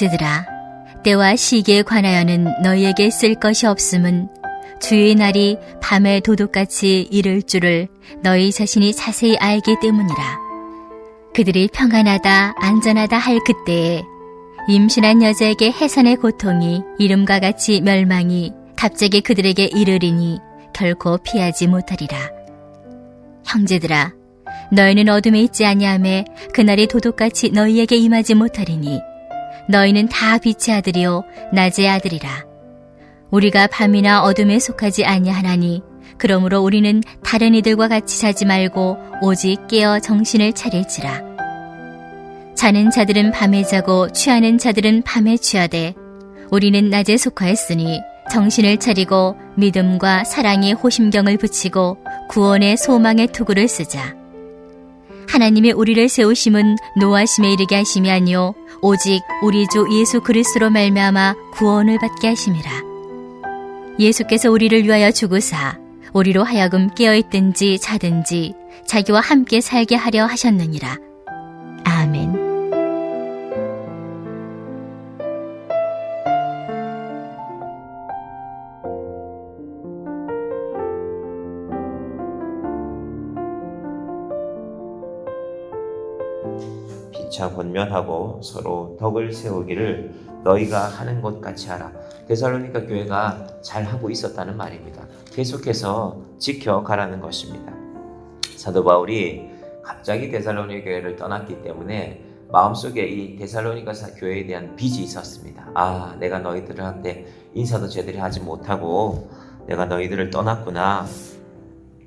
형제들아, 때와 시기에 관하여는 너희에게 쓸 것이 없음은 주의 날이 밤에 도둑같이 이를 줄을 너희 자신이 자세히 알기 때문이라. 그들이 평안하다, 안전하다 할 그때에 임신한 여자에게 해산의 고통이 이름과 같이 멸망이 갑자기 그들에게 이르리니 결코 피하지 못하리라. 형제들아, 너희는 어둠에 있지 아니하매 그날이 도둑같이 너희에게 임하지 못하리니 너희는 다 빛의 아들이요 낮의 아들이라. 우리가 밤이나 어둠에 속하지 아니하나니 그러므로 우리는 다른 이들과 같이 자지 말고 오직 깨어 정신을 차릴지라. 자는 자들은 밤에 자고 취하는 자들은 밤에 취하되 우리는 낮에 속하였으니 정신을 차리고 믿음과 사랑의 호심경을 붙이고 구원의 소망의 투구를 쓰자. 하나님이 우리를 세우심은 노하심에 이르게 하심이 아니요 오직 우리 주 예수 그리스도로 말미암아 구원을 받게 하심이라. 예수께서 우리를 위하여 죽으사 우리로 하여금 깨어 있든지 자든지 자기와 함께 살게 하려 하셨느니라. 아멘. 피차 권면하고 서로 덕을 세우기를 너희가 하는 것 같이 하라. 데살로니가 교회가 잘 하고 있었다는 말입니다. 계속해서 지켜가라는 것입니다. 사도 바울이 갑자기 데살로니 교회를 떠났기 때문에 마음속에 이 데살로니가 교회에 대한 빚이 있었습니다. 아, 내가 너희들한테 인사도 제대로 하지 못하고 내가 너희들을 떠났구나.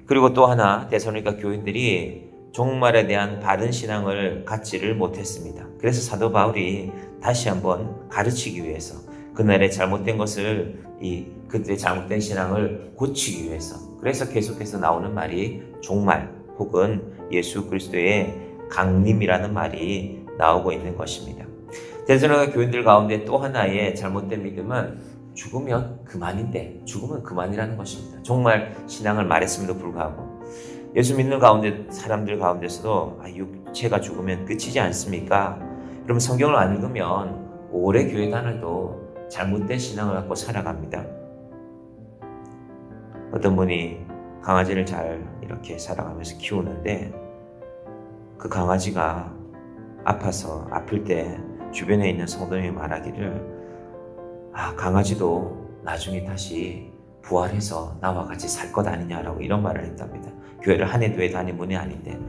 그리고 또 하나 데살로니가 교인들이 종말에 대한 바른 신앙을 갖지를 못했습니다. 그래서 사도 바울이 다시 한번 가르치기 위해서 그날의 잘못된 것을 이 그들의 잘못된 신앙을 고치기 위해서 그래서 계속해서 나오는 말이 종말 혹은 예수 그리스도의 강림이라는 말이 나오고 있는 것입니다. 대전화가 교인들 가운데 또 하나의 잘못된 믿음은 죽으면 그만인데 죽으면 그만이라는 것입니다. 정말 신앙을 말했음에도 불구하고 예수 믿는 가운데 사람들 가운데서도 아, 육체가 죽으면 끝이지 않습니까? 여러분 성경을 안 읽으면 오래 교회 다녀도 잘못된 신앙을 갖고 살아갑니다. 어떤 분이 강아지를 잘 이렇게 살아가면서 키우는데 그 강아지가 아파서 아플 때 주변에 있는 성도님이 말하기를 아 강아지도 나중에 다시 부활해서 나와 같이 살 것 아니냐라고 이런 말을 했답니다. 교회를 한해두해 다닌 분이 아닌데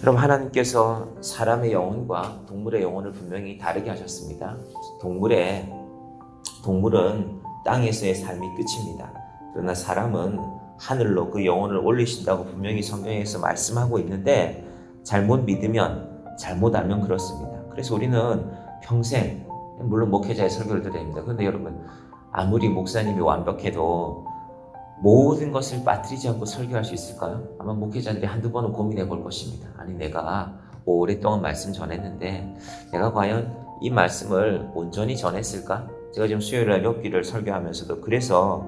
그럼 하나님께서 사람의 영혼과 동물의 영혼을 분명히 다르게 하셨습니다. 동물의 동물은 땅에서의 삶이 끝입니다. 그러나 사람은 하늘로 그 영혼을 올리신다고 분명히 성경에서 말씀하고 있는데 잘못 믿으면 잘못 알면 그렇습니다. 그래서 우리는 평생 물론 목회자의 설교를 들어야 됩니다. 그런데 여러분 아무리 목사님이 완벽해도 모든 것을 빠뜨리지 않고 설교할 수 있을까요? 아마 목회자들이 한두 번은 고민해 볼 것입니다. 아니 내가 오랫동안 말씀 전했는데 내가 과연 이 말씀을 온전히 전했을까? 제가 지금 수요일 날 엽기를 설교하면서도 그래서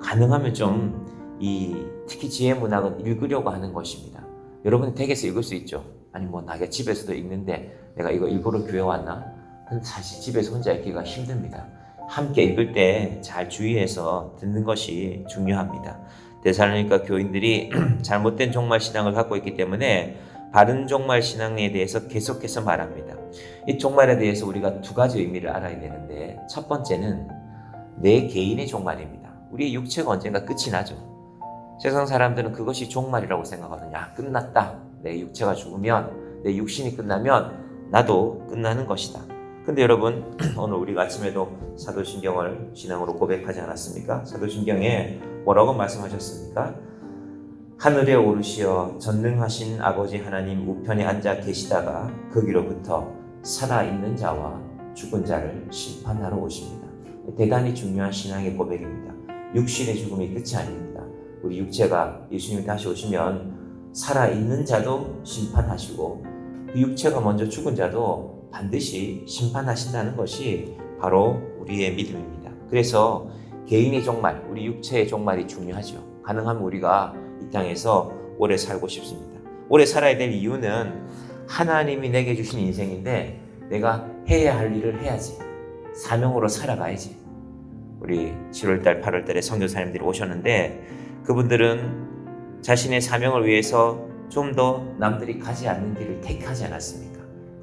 가능하면 좀 이 특히 지혜 문학은 읽으려고 하는 것입니다. 여러분 댁에서 읽을 수 있죠. 아니 뭐 나가 집에서도 읽는데 내가 이거 읽으러 교회 왔나? 근데 사실 집에서 혼자 읽기가 힘듭니다. 함께 읽을 때잘 주의해서 듣는 것이 중요합니다. 대살로니까 교인들이 잘못된 종말 신앙을 갖고 있기 때문에 바른 종말 신앙에 대해서 계속해서 말합니다. 이 종말에 대해서 우리가 두 가지 의미를 알아야 되는데 첫 번째는 내 개인의 종말입니다. 우리의 육체가 언젠가 끝이 나죠. 세상 사람들은 그것이 종말이라고 생각하거든요. 아, 끝났다. 내 육체가 죽으면 내 육신이 끝나면 나도 끝나는 것이다. 근데 여러분 오늘 우리가 아침에도 사도신경을 신앙으로 고백하지 않았습니까? 사도신경에 뭐라고 말씀하셨습니까? 하늘에 오르시어 전능하신 아버지 하나님 우편에 앉아 계시다가 거기로부터 살아있는 자와 죽은 자를 심판하러 오십니다. 대단히 중요한 신앙의 고백입니다. 육신의 죽음이 끝이 아닙니다. 우리 육체가 예수님이 다시 오시면 살아있는 자도 심판하시고 그 육체가 먼저 죽은 자도 반드시 심판하신다는 것이 바로 우리의 믿음입니다. 그래서 개인의 종말, 우리 육체의 종말이 중요하죠. 가능하면 우리가 이 땅에서 오래 살고 싶습니다. 오래 살아야 될 이유는 하나님이 내게 주신 인생인데 내가 해야 할 일을 해야지. 사명으로 살아가야지. 우리 7월달, 8월달에 선교사님들이 오셨는데 그분들은 자신의 사명을 위해서 좀 더 남들이 가지 않는 길을 택하지 않았습니까?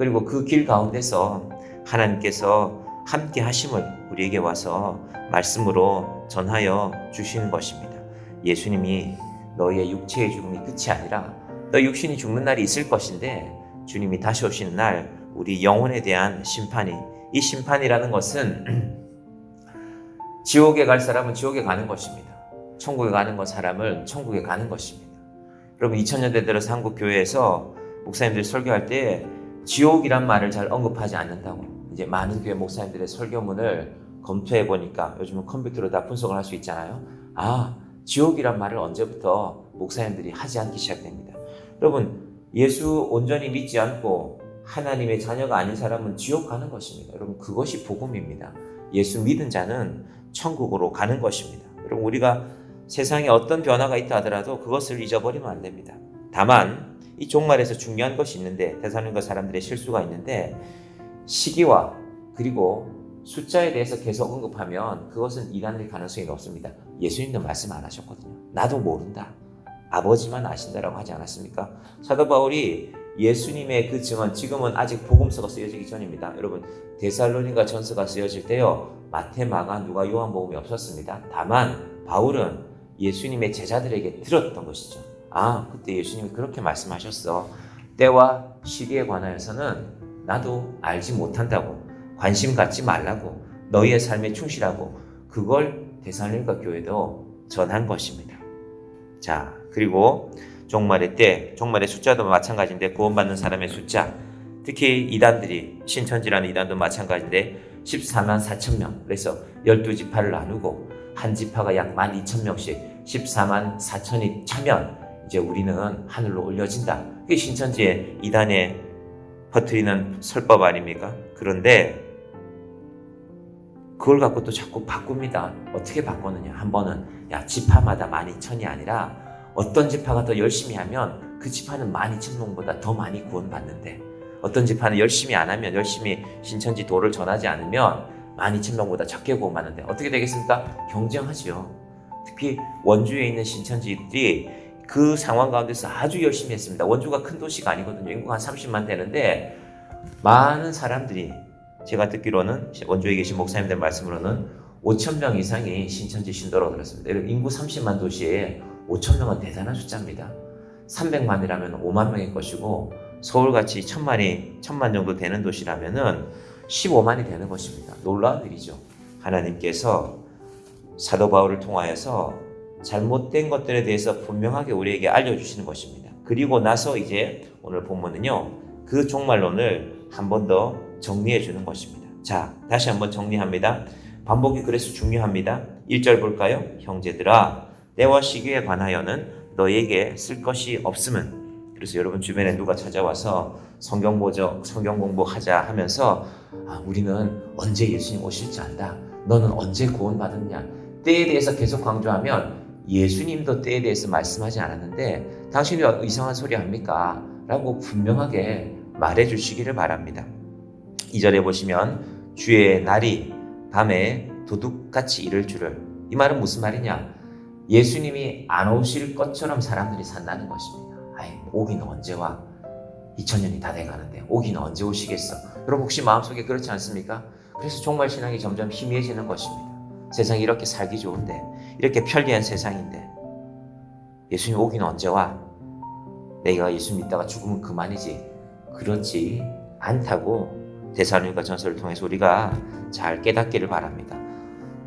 그리고 그 길 가운데서 하나님께서 함께 하심을 우리에게 와서 말씀으로 전하여 주시는 것입니다. 예수님이 너희의 육체의 죽음이 끝이 아니라 너 육신이 죽는 날이 있을 것인데 주님이 다시 오시는 날 우리 영혼에 대한 심판이 이 심판이라는 것은 지옥에 갈 사람은 지옥에 가는 것입니다. 천국에 가는 것 사람은 천국에 가는 것입니다. 여러분 2000년대 들어서 한국 교회에서 목사님들이 설교할 때 지옥이란 말을 잘 언급하지 않는다고 이제 많은 교회 목사님들의 설교문을 검토해 보니까 요즘은 컴퓨터로 다 분석을 할 수 있잖아요. 아 지옥이란 말을 언제부터 목사님들이 하지 않기 시작됩니다. 여러분 예수 온전히 믿지 않고 하나님의 자녀가 아닌 사람은 지옥 가는 것입니다. 여러분 그것이 복음입니다. 예수 믿은 자는 천국으로 가는 것입니다. 여러분 우리가 세상에 어떤 변화가 있다 하더라도 그것을 잊어버리면 안 됩니다. 다만 이 종말에서 중요한 것이 있는데 대사님과 사람들의 실수가 있는데 시기와 그리고 숫자에 대해서 계속 언급하면 그것은 이단일 가능성이 높습니다. 예수님도 말씀 안 하셨거든요. 나도 모른다. 아버지만 아신다라고 하지 않았습니까? 사도 바울이 예수님의 그 증언 지금은 아직 복음서가 쓰여지기 전입니다. 여러분 데살로니가 전서가 쓰여질 때요 마태, 마가, 누가, 요한복음이 없었습니다. 다만 바울은 예수님의 제자들에게 들었던 것이죠. 아 그때 예수님이 그렇게 말씀하셨어. 때와 시기에 관하여서는 나도 알지 못한다고 관심 갖지 말라고 너희의 삶에 충실하고 그걸 데살로니가 교회도 전한 것입니다. 자 그리고 종말의 때, 종말의 숫자도 마찬가지인데 구원받는 사람의 숫자, 특히 이단들이 신천지라는 이단도 마찬가지인데 14만 4천 명. 그래서 12지파를 나누고 한 지파가 약 12,000명씩 14만 4천이 차면 이제 우리는 하늘로 올려진다. 그게 신천지의 이단에 퍼뜨리는 설법 아닙니까? 그런데 그걸 갖고 또 자꾸 바꿉니다. 어떻게 바꾸느냐? 한 번은 야 지파마다 12,000이 아니라 어떤 지파가 더 열심히 하면 그 지파는 12,000명보다 더 많이 구원받는데 어떤 지파는 열심히 안 하면 열심히 신천지 도를 전하지 않으면 12,000명보다 적게 구원받는데 어떻게 되겠습니까? 경쟁하지요. 특히 원주에 있는 신천지들이 그 상황 가운데서 아주 열심히 했습니다. 원주가 큰 도시가 아니거든요. 인구가 한 30만 되는데 많은 사람들이 제가 듣기로는 원주에 계신 목사님들 말씀으로는 5천 명 이상이 신천지 신도라고 들었습니다. 인구 30만 도시에 5천 명은 대단한 숫자입니다. 300만이라면 5만 명일 것이고 서울같이 1000만이 1000만 정도 되는 도시라면은 15만이 되는 것입니다. 놀라운 일이죠. 하나님께서 사도 바울을 통하여서 잘못된 것들에 대해서 분명하게 우리에게 알려주시는 것입니다. 그리고 나서 이제 오늘 본문은요, 그 종말론을 한 번 더 정리해 주는 것입니다. 자, 다시 한번 정리합니다. 반복이 그래서 중요합니다. 1절 볼까요? 형제들아, 때와 시기에 관하여는 너에게 쓸 것이 없음은 그래서 여러분 주변에 누가 찾아와서 성경 보죠, 성경 공부하자 하면서 아, 우리는 언제 예수님 오실지 안다. 너는 언제 구원받았냐? 때에 대해서 계속 강조하면 예수님도 때에 대해서 말씀하지 않았는데 당신이 왜 이상한 소리 합니까? 라고 분명하게 말해 주시기를 바랍니다. 2절에 보시면 주의 날이 밤에 도둑같이 이를 줄을 이 말은 무슨 말이냐? 예수님이 안 오실 것처럼 사람들이 산다는 것입니다. 아이, 오긴 언제 와? 2000년이 다 돼가는데 오긴 언제 오시겠어? 여러분 혹시 마음속에 그렇지 않습니까? 그래서 종말 신앙이 점점 희미해지는 것입니다. 세상이 이렇게 살기 좋은데 이렇게 편리한 세상인데 예수님 오긴 언제 와? 내가 예수 믿다가 죽으면 그만이지. 그렇지 않다고 대사님과 전설을 통해서 우리가 잘 깨닫기를 바랍니다.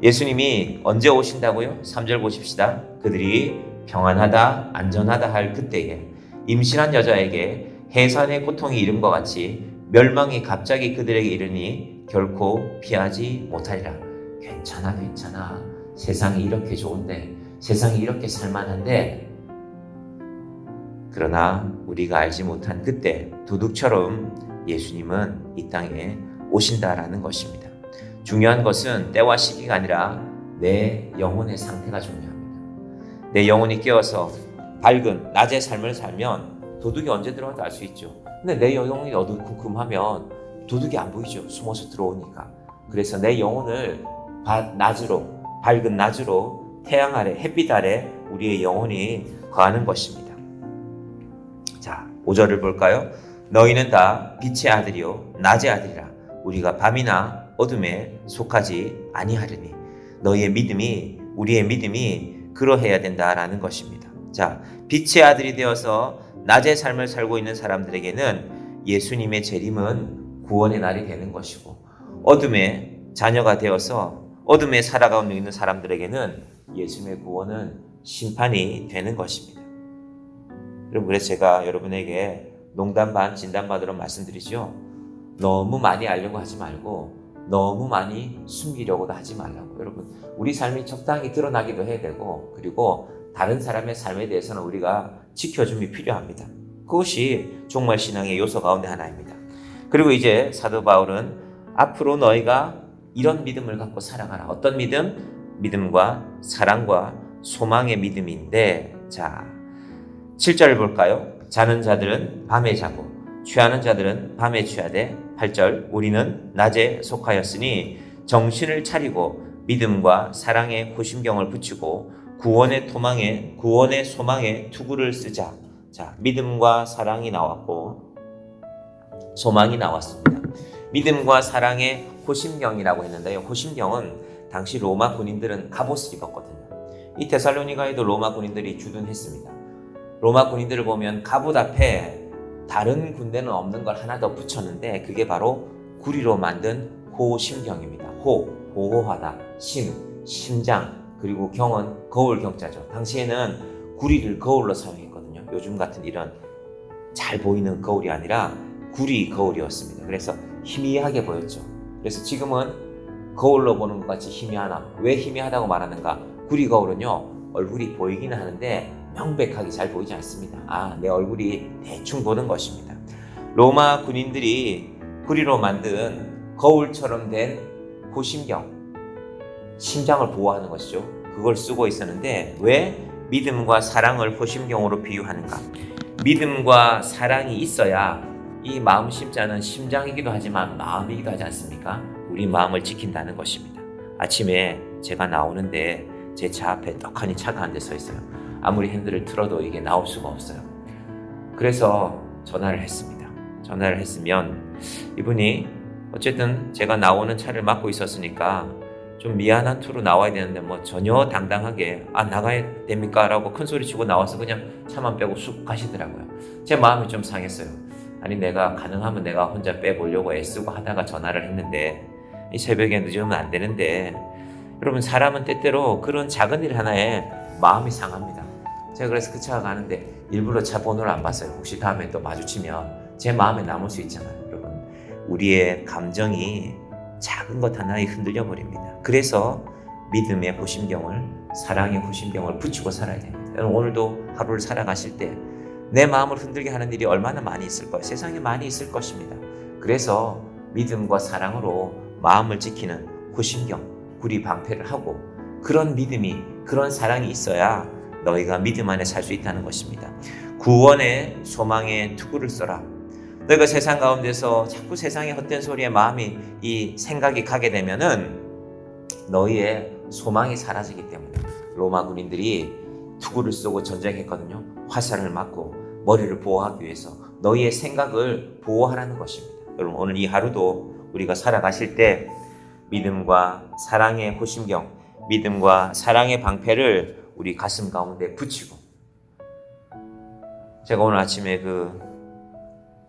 예수님이 언제 오신다고요? 3절 보십시다. 그들이 평안하다, 안전하다 할 그때에 임신한 여자에게 해산의 고통이 이름과 같이 멸망이 갑자기 그들에게 이르니 결코 피하지 못하리라. 괜찮아, 괜찮아. 세상이 이렇게 좋은데, 세상이 이렇게 살만한데, 그러나 우리가 알지 못한 그때 도둑처럼 예수님은 이 땅에 오신다라는 것입니다. 중요한 것은 때와 시기가 아니라 내 영혼의 상태가 중요합니다. 내 영혼이 깨어서 밝은 낮의 삶을 살면 도둑이 언제 들어와도 알 수 있죠. 근데 내 영혼이 어두컴컴하면 도둑이 안 보이죠. 숨어서 들어오니까. 그래서 내 영혼을 밤, 낮으로 밝은 낮으로 태양 아래 햇빛 아래 우리의 영혼이 거하는 것입니다. 자, 5절을 볼까요? 너희는 다 빛의 아들이요 낮의 아들이라 우리가 밤이나 어둠에 속하지 아니하리니 너희의 믿음이 우리의 믿음이 그러해야 된다라는 것입니다. 자, 빛의 아들이 되어서 낮의 삶을 살고 있는 사람들에게는 예수님의 재림은 구원의 날이 되는 것이고 어둠의 자녀가 되어서 어둠에 살아가고 있는 사람들에게는 예수님의 구원은 심판이 되는 것입니다. 여러분 그래서 제가 여러분에게 농담 반 진담 반으로 말씀드리죠. 너무 많이 알려고 하지 말고 너무 많이 숨기려고도 하지 말라고. 여러분 우리 삶이 적당히 드러나기도 해야 되고 그리고 다른 사람의 삶에 대해서는 우리가 지켜줌이 필요합니다. 그것이 종말 신앙의 요소 가운데 하나입니다. 그리고 이제 사도 바울은 앞으로 너희가 이런 믿음을 갖고 살아가라. 어떤 믿음? 믿음과 사랑과 소망의 믿음인데, 자, 7절을 볼까요? 자는 자들은 밤에 자고, 취하는 자들은 밤에 취하되, 8절, 우리는 낮에 속하였으니 정신을 차리고 믿음과 사랑의 호심경을 붙이고 구원의 토망에, 구원의 소망에 투구를 쓰자. 자, 믿음과 사랑이 나왔고, 소망이 나왔습니다. 믿음과 사랑의 호심경이라고 했는데요. 호심경은 당시 로마 군인들은 갑옷을 입었거든요. 이 데살로니가에도 로마 군인들이 주둔했습니다. 로마 군인들을 보면 갑옷 앞에 다른 군대는 없는 걸 하나 더 붙였는데 그게 바로 구리로 만든 호심경입니다. 호, 보호하다, 심, 심장, 그리고 경은 거울 경자죠. 당시에는 구리를 거울로 사용했거든요. 요즘 같은 이런 잘 보이는 거울이 아니라 구리 거울이었습니다. 그래서 희미하게 보였죠. 그래서 지금은 거울로 보는 것 같이 희미하나? 왜 희미하다고 말하는가? 구리 거울은요, 얼굴이 보이기는 하는데 명백하게 잘 보이지 않습니다. 아, 내 얼굴이 대충 보는 것입니다. 로마 군인들이 구리로 만든 거울처럼 된 고심경, 심장을 보호하는 것이죠. 그걸 쓰고 있었는데 왜 믿음과 사랑을 호심경으로 비유하는가? 믿음과 사랑이 있어야 이 마음 심자는 심장이기도 하지만 마음이기도 하지 않습니까? 우리 마음을 지킨다는 것입니다. 아침에 제가 나오는데 제 차 앞에 떡하니 차가 한 대 서 있어요. 아무리 핸들을 틀어도 이게 나올 수가 없어요. 그래서 전화를 했습니다. 전화를 했으면 이분이 어쨌든 제가 나오는 차를 막고 있었으니까 좀 미안한 투로 나와야 되는데 뭐 전혀 당당하게 아 나가야 됩니까? 라고 큰 소리 치고 나와서 그냥 차만 빼고 쑥 가시더라고요. 제 마음이 좀 상했어요. 아니 내가 가능하면 내가 혼자 빼보려고 애쓰고 하다가 전화를 했는데 이 새벽에 늦으면 안 되는데 여러분 사람은 때때로 그런 작은 일 하나에 마음이 상합니다. 제가 그래서 그 차가 가는데 일부러 차 번호를 안 봤어요. 혹시 다음에 또 마주치면 제 마음에 남을 수 있잖아요. 여러분 우리의 감정이 작은 것 하나에 흔들려 버립니다. 그래서 믿음의 호심경을 사랑의 호심경을 붙이고 살아야 됩니다. 여러분 오늘도 하루를 살아가실 때 내 마음을 흔들게 하는 일이 얼마나 많이 있을 거예요. 세상에 많이 있을 것입니다. 그래서 믿음과 사랑으로 마음을 지키는 호심경, 구리 방패를 하고 그런 믿음이 그런 사랑이 있어야 너희가 믿음 안에 살 수 있다는 것입니다. 구원의 소망의 투구를 써라. 너희가 세상 가운데서 자꾸 세상의 헛된 소리에 마음이 이 생각이 가게 되면은 너희의 소망이 사라지기 때문에 로마 군인들이 투구를 쏘고 전쟁했거든요. 화살을 맞고 머리를 보호하기 위해서 너희의 생각을 보호하라는 것입니다. 여러분 오늘 이 하루도 우리가 살아가실 때 믿음과 사랑의 호심경, 믿음과 사랑의 방패를 우리 가슴 가운데 붙이고 제가 오늘 아침에 그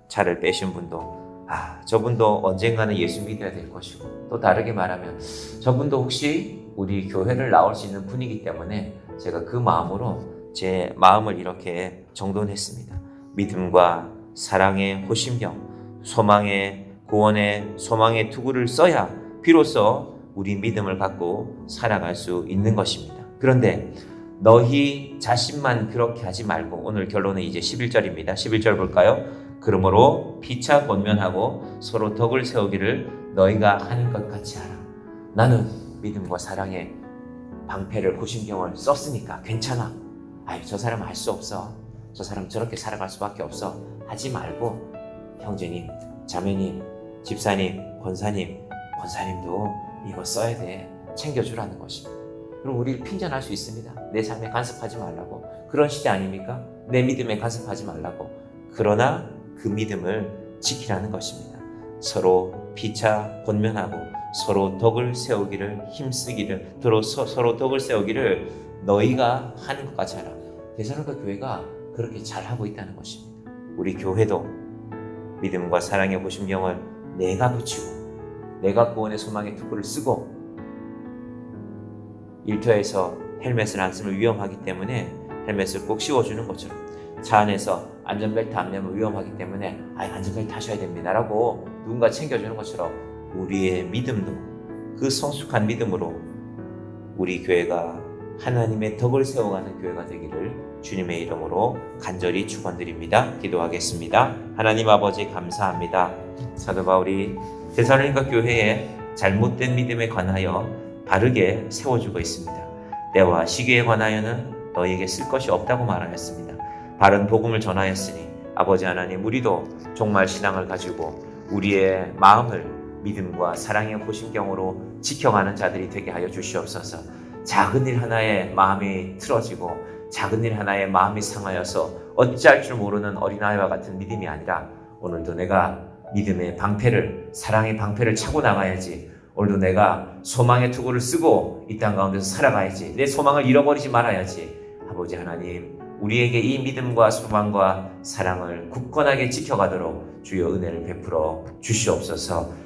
차를 빼신 분도 아 저분도 언젠가는 예수 믿어야 될 것이고 또 다르게 말하면 저분도 혹시 우리 교회를 나올 수 있는 분이기 때문에 제가 그 마음으로 제 마음을 이렇게 정돈했습니다. 믿음과 사랑의 호심경, 소망의 구원의 소망의 투구를 써야 비로소 우리 믿음을 갖고 살아갈 수 있는 것입니다. 그런데 너희 자신만 그렇게 하지 말고 오늘 결론은 이제 11절입니다. 11절 볼까요? 그러므로 피차 권면하고 서로 덕을 세우기를 너희가 하는 것 같이 하라. 나는 믿음과 사랑의 방패를 호심경을 썼으니까 괜찮아. 아유 저 사람 알 수 없어. 저 사람 저렇게 살아갈 수밖에 없어. 하지 말고 형제님, 자매님 집사님, 권사님, 권사님도 이거 써야 돼. 챙겨주라는 것입니다. 그럼 우리를 핀잔할 수 있습니다. 내 삶에 간섭하지 말라고. 그런 시대 아닙니까? 내 믿음에 간섭하지 말라고. 그러나 그 믿음을 지키라는 것입니다. 서로 피차 권면하고 서로 덕을 세우기를 힘쓰기를 서로, 서- 서로 덕을 세우기를 너희가 하는 것 같이 하라. 대사로가 교회가 그렇게 잘 하고 있다는 것입니다. 우리 교회도 믿음과 사랑의 보심경을 내가 붙이고 내가 구원의 소망의 투구를 쓰고 일터에서 헬멧을 안 쓰면 위험하기 때문에 헬멧을 꼭 씌워주는 것처럼 차 안에서 안전벨트 안 매면 위험하기 때문에 아 안전벨트 하셔야 됩니다라고 누군가 챙겨주는 것처럼 우리의 믿음도 그 성숙한 믿음으로 우리 교회가 하나님의 덕을 세워가는 교회가 되기를 주님의 이름으로 간절히 축원드립니다. 기도하겠습니다. 하나님 아버지 감사합니다. 사도 바울이 데살로니가 교회의 잘못된 믿음에 관하여 바르게 세워주고 있습니다. 때와 시기에 관하여는 너희에게 쓸 것이 없다고 말하였습니다. 바른 복음을 전하였으니 아버지 하나님 우리도 정말 신앙을 가지고 우리의 마음을 믿음과 사랑의 보심경으로 지켜가는 자들이 되게 하여 주시옵소서. 작은 일 하나에 마음이 틀어지고 작은 일 하나에 마음이 상하여서 어찌할 줄 모르는 어린아이와 같은 믿음이 아니라 오늘도 내가 믿음의 방패를 사랑의 방패를 차고 나가야지. 오늘도 내가 소망의 투구를 쓰고 이 땅 가운데서 살아가야지. 내 소망을 잃어버리지 말아야지. 아버지 하나님 우리에게 이 믿음과 소망과 사랑을 굳건하게 지켜가도록 주여 은혜를 베풀어 주시옵소서